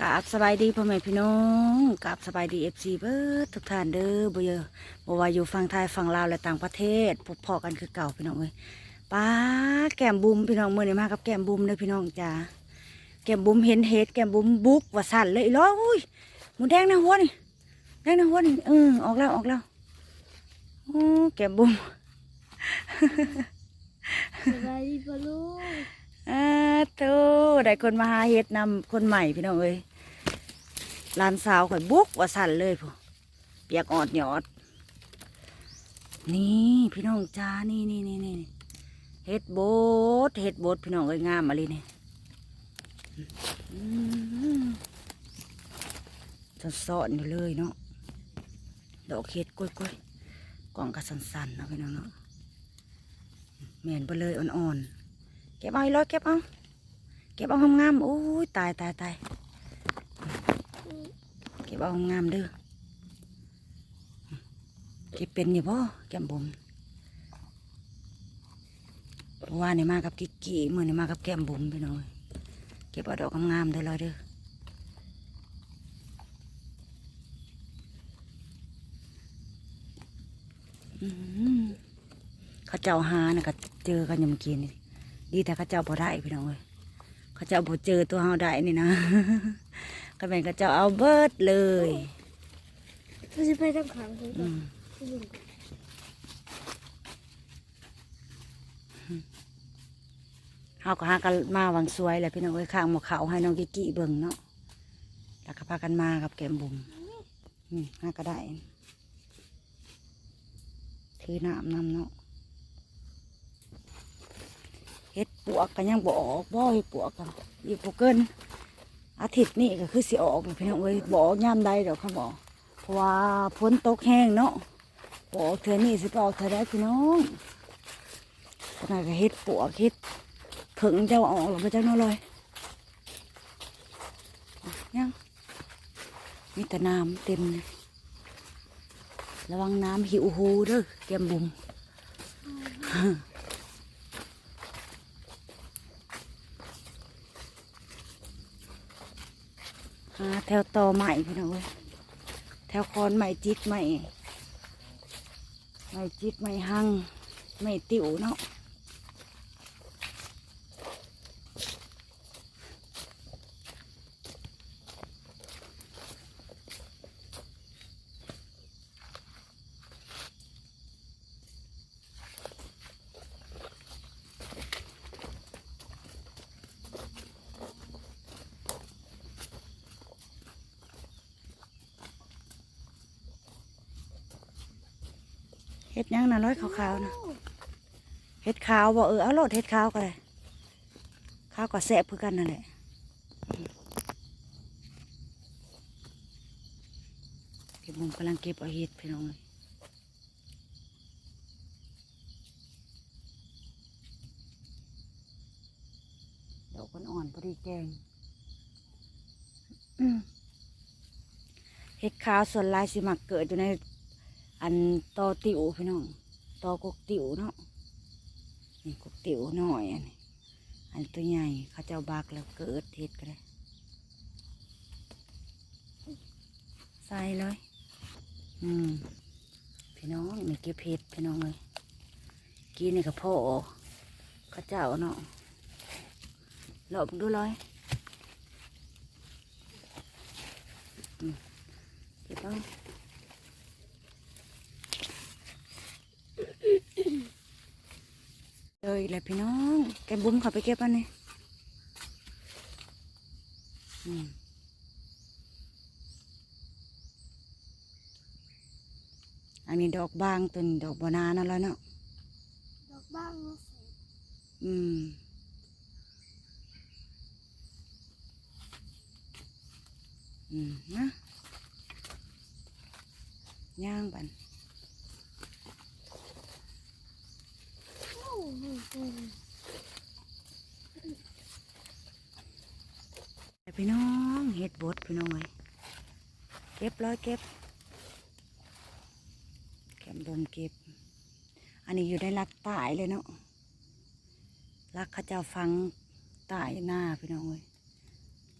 กราบสบายดีพ่อแม่พี่น้องกราบสบายดีเอฟซีเบิร์ดทุกท่านเด้อบ่เยอะบ่ว่าอยู่ฝั่งไทยฝั่งลาวและต่างประเทศพบพอกันคือเก่าพี่น้องเอ้ยป้าแก้มบุมพี่น้องมื้อนี้มากับแก้มบุมเด้อพี่น้องจ้าแก้มบุมเห็นเห็ดแก้มบุมบุกว่าสั่นเลยอีล้ออุ้ยหมูแดงนะหัวนี่แดงนะหัวนี่เออออกแล้วออกแล้วโอ้แก้มบุมสบายดีปะลูกอาโตได้คนมาหาเฮ็ดนำคนใหม่พี่น้องเอ้ยห ลานสาวข่อยบุกว่าสั่นเลยพูเปียกออดหยอด นี่พี่น้องจ้านี่นี่นี่นี่เฮ็ดโบดเฮ็ดโบดพี่น้องเอ้ยงามมาเลยนี่อืมจะสอนอยู่เลยเนาะดอกเฮ็ดกล้วยกล้วยกล่องกระสันๆเนาะพี่น้องเนาะแม่นไปเลยอ่อนๆเก็บเอาอีร้อยเก็บเอาเก็บเอางามๆโอ้ยตายตายตาย บเอางามเด้อเก็บเป็นอยู่บ่แก้มบุ๋มว่านี่มากับกิ๊กกี้มือนี่มากับแก้มบุ๋มพี่น้อยเก็บเอาดอกงามๆเด้อร้อยเด้ออืมเขาเจ้าหานะก็เจอกันยางเมื่อกี้นี่ดีแต่เข้าเจ้าพอได้พี่น้องเอ้ยเข้าเจ้าพอเจอตัวเฮาได้นี่นะ ก็เป็นเข้าเจ้าเอาเบิดเลยเราจะไปทำขังเลยอืมเฮาก็หากันมาวังสวยแหละพี่น้องเอ้ยข้างหมอเขาให้น้องกิกกี้เบิ่งเนาะแล้วก็พากันมากับแก้มบุ๋มอืมหาก็ได้ถือน้ำนำเนาะเฮ็ดปวกกันยังบออกบ่เฮ็ดปวกกันอีกพวกเกิน อาทิตย์นี้ก็คือสิออกเลยพี่น้องเอ้ยบอกย่ามใดเดี๋ยวเขาบอกเพราะว่าฝนตกแห้งเนาะปอกเธอนี่สิไปออกเธอได้พี่น้องขนาดก็เฮ็ดปวกเฮ็ดผึ่งจ้าออกหรือไม่จ้าน้อยเลยยังมีแต่น้ำเต็มเลยระวังน้ำหิวหูเด้อเตรียมบุม แถวต่อใหม่พี่น้องเอ้ยแถวคอนใหม่จิตไม่ใหม่จิตไม่หังใหม่ติ๋วเนาะ เฮ็ดหยังนะร้อยขาวๆนะเฮ็ดขาวบ่เออเอาโลดเฮ็ดขาวก็ได้ขาวก็แสบคือกันนั่นแหละเก็บมุมกำลังเก็บเอาเฮ็ดพี่น้องเลยดอกอ่อนๆพอดีแกงอืมเฮ็ดขาวส่วนลายสิมักเกิดอยู่ใน อันตอติ๋วพี่น้องตอกกติ๋วเนาะนี่กกติ๋วหน่อยอันนี้อันตัวใหญ่เขาเจ้าบากแล้วเกิดเห็ดกันเลยใส่เลย อืม พี่น้องนี่เก็บเห็ดพี่น้องเลยกินนี่กับพ่อเขาเจ้าเนาะหลบดูเลยอืมเก็บเอา เลยแหละพี่น้อง แกบุ้มเขาไปเก็บอันนี้อืมอันนี้ดอกบางตัวนี้ดอกบานานั่นแล้วเนาะ ดอกบ้างอืมอืมนะย่างบัน พี่น้องเห็ดบดพี่น้องเลยเก็บร้อยเก็บแคมบมเก็บ อันนี้อยู่ในรักตายเลยเนาะรักข้าเจ้าฟังตายหน้าพี่น้องเลย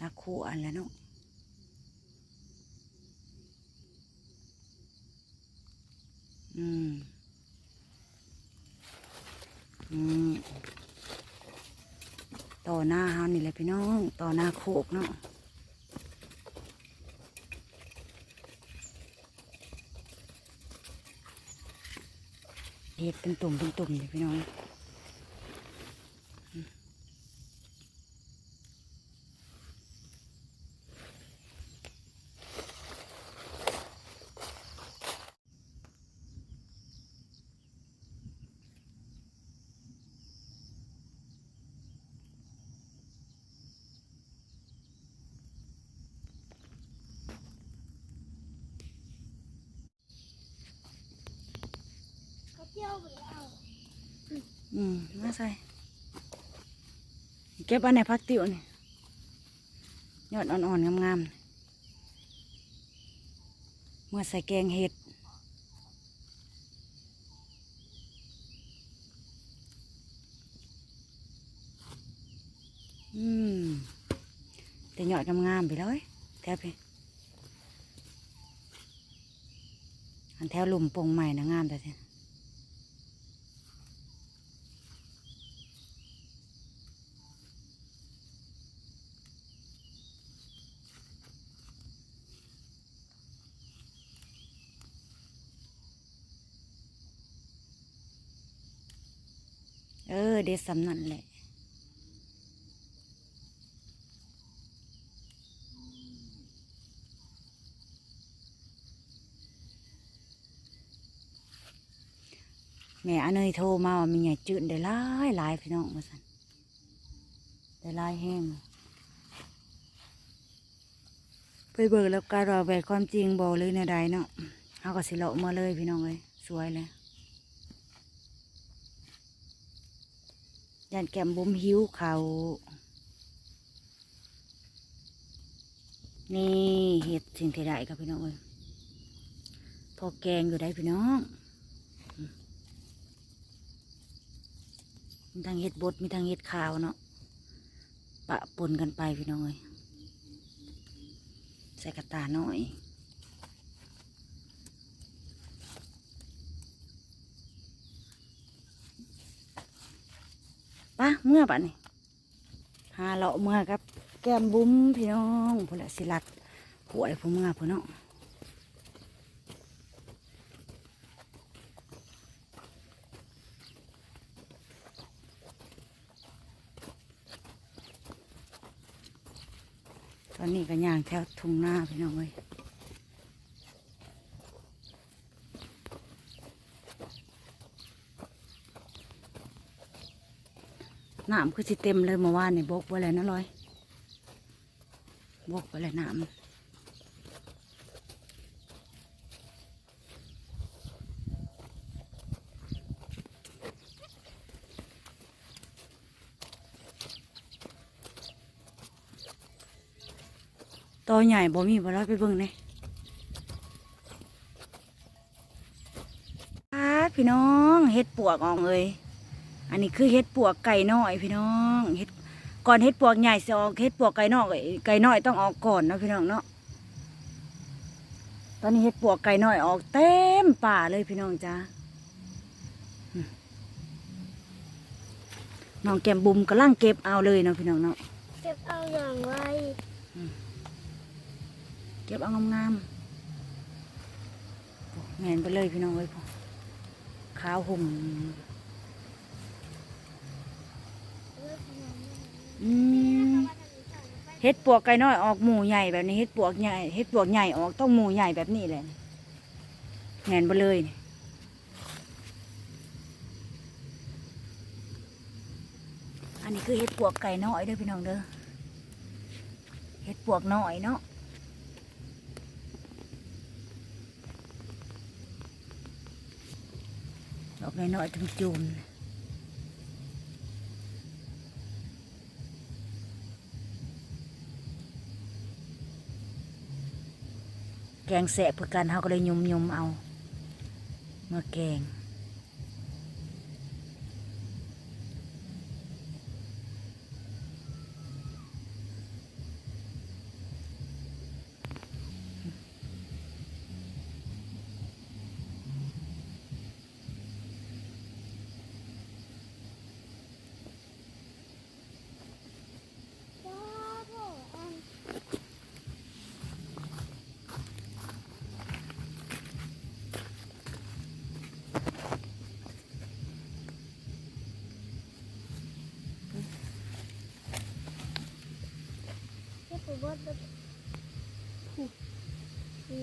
รักคู่อันแล้วเนาะอืม ต่อหน้าเฮานี่แหละพี่น้อง ต่อหน้าโคกเนาะเห็ดเป็นตุ่มเป็นตุ่มเลยพี่น้อง เขาเที่ยวไปเอาอืมมาใส่เก็บอันไหนพักติวนี่ยอดอ่อนๆงามๆนี่เมื่อใส่แกงเห็ด อืมแต่ยอดงามๆไปเลยแถวไปอันแถวหลุมโปงใหม่นะงามแต่เที เออ เด็ดสำนันแหละแม่อันเนยโทรมาว่ามีใหญ่จืดได้หลายหลายพี่น้องมาสันได้หลายแห้งไปเบิกแล้วการรอแบบความจริงบอกเลยในใดเนาะเขาก็สิเลาะมาเลยพี่น้องเลยสวยเลย ยันแกมบุ้มหิวเขาวนี่เห็ดสิ่งที่ได้กับพี่น้องเอ้ยพอแกงอยู่ได้พี่น้องมีทั้งเห็ดบดมีทั้งเห็ดขาวเนาะปะปนกันไปพี่น้องเอ้ยใส่กระตาหน่อย เมื่อปะนี่หาเลาะเมื่อกับ แก้มบุ้มพี่น้องพุ่นละสิลัดหวยผู้เมื่อพุ่นเนาะตอนนี้ก็ย่างแถวทุ่งนาพี่น้องเอ้ย น้ำคือสิเต็มเลยเมื่อวานนี่บกไว้แล้วนะลอยบกไปเลยน้ำตัวใหญ่บ่มีบ่ร้อยไปเบิ่งเลยพี่น้องเฮ็ดปวกออกเลย อันนี้คือเฮ็ดปวกไก่น้อยพี่น้องเฮ็ดก่อนเฮ็ดปวกใหญ่สิออกเฮ็ดปวกไก่นอกไก่น้อยต้องออกก่อนเนาะพี่น้องเนาะตอนนี้เฮ็ดปวกไก่น้อยออกเต็มป่าเลยพี่น้องจ้าอืมน้องแก้มบุมกำลังเก็บเอาเลยเนาะพี่น้องเนาะเก็บเอาอย่างไรเก็บเอางามๆโอ้แงนไปเลยพี่น้องเอ้ยพ่อขาวหุ่ม อืมเฮ็ดปวกไก่น้อยออกหมูใหญ่แบบนี้เฮ็ดปวกใหญ่เฮ็ดปวกใหญ่ออกต้องหมูใหญ่แบบนี้เลยแงนไปเลยอันนี้คือเฮ็ดปวกไก่น้อยเด้อพี่น้องเด้อเฮ็ดปวกน้อยเนาะดอกน้อยๆจุ่มๆ งแสะเพื่อกันเขาก็เลยยุมยุมๆเอา เมื่อแกง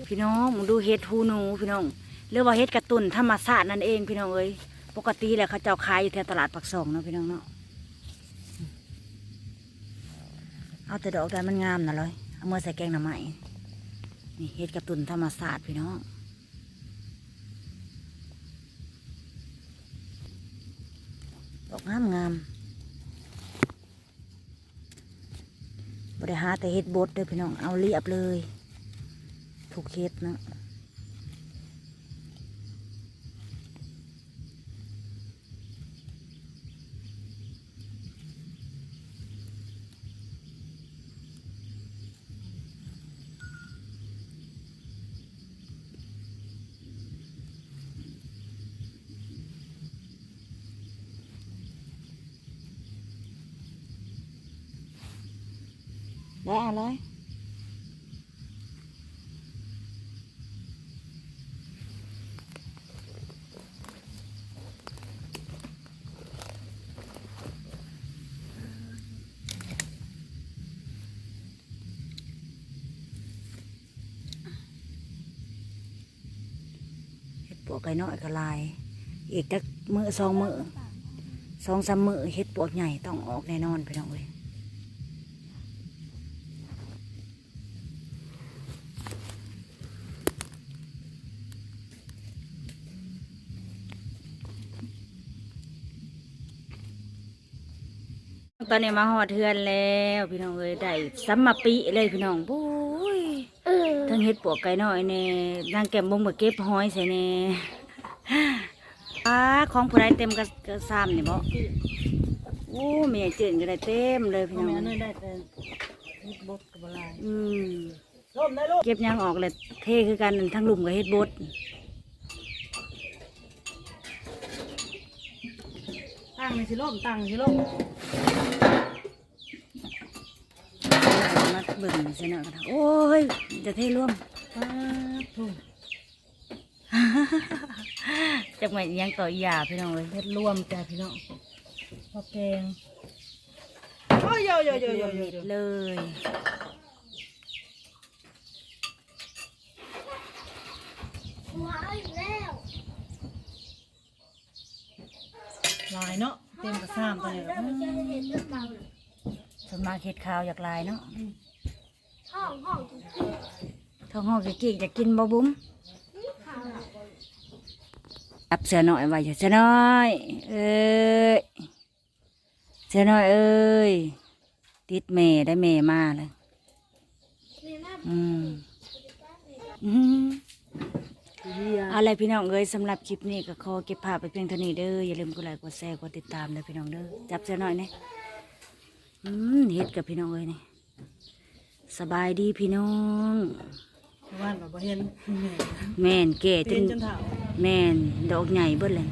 พี่น้องมึงดูเฮ็ดหูหนูพี่น้องเรียกว่าเฮ็ดกระตุนธรรมชาสตินั่นเองพี่น้องเอ้ยปกติแหละเขาเจ้าขายอยู่แถวตลาดปักซองเนาะพี่น้องเนาะเอาแต่ดอกได้มันงามนะเลยเอามื่อใส่แกงหน่อไม้นี่เฮ็ดกระตุนธรรมชาสติพี่น้องดอกงามงาม บริหาแต่เฮ็ดบดเด้อพี่น้องเอาเรียบเลย ถูกเฮ็ดนะ ได้เอาเลยปวกไก่น้อยก็ลาย อีกจักมือสองมือสองสามมือเห็ดปวกใหญ่ต้องออกแน่นอนพี่น้องเลย ตอนนี้มาหอดเทือนแล้วพี่น้องเลยได้ซัมมาปีเลยพี่น้องบุ้ยเออทั้งเฮ็ดปวกไก่น้อยแน่นางแก้มบุ้มก็เก็บหอยใส่แน่อาของผู้ใดเต็มกระกระซ้ำนี่บ่โอ้แม่เจินก็ได้เต็มเลยพี่น้องแม่นี่ได้แต่เฮ็ดบดกับบลายอืมร่มได้ลูกเก็บหยางออกเลยเทคือกันทั้งลุมกับเฮ็ดบดตั้งในสิร่มตั้งสิร่ม มา เบิ่งเสนอกันโอ้ย จะเทร่วมป้าบทุ่งจักแม่นอิหยังต่ออีหยาพี่น้องเลยเฮ็ดรวมจ้ะพี่น้องพอแกงโอ้ยโยโยโยโยโยเฮ็ดโยเลยหัวเอาอีกแล้วลายเนาะเต็มกระซ้ำตัวนี้เริ่มจะเห็นเรื่องเบาเลยส่วนมากเฮ็ดข้าวอยากลายเนาะห้ องห้องทุกที่ท้องห้องกิ๊กๆจะกินบ่บุ้มนี่ข่าวจับเสือหน่อยไว้เสือน้อยเอ้ยเสือน้อยเอ้ยติดเมได้เมมาเลยมีแม่อืมอืมเฮียเอาล่ะไรพี่น้องเอ้ยสำหรับคลิปนี้ก็ขอเก็บภาพไปเพียงเท่านี้เด้ออย่าลืมกดไลค์กดแชร์กดติดตามเด้อพี่น้องเด้อจับเสือน้อยเนี่ยอืมเฮ็ดกับพี่น้องเอ้ยนี่ สบายดีพี่น้องชาวบ้านแบบบ่เห็นแม่แม่นแก่จเป็นนจนเฒ่า แม่นดอกใหญ่เบิดเลย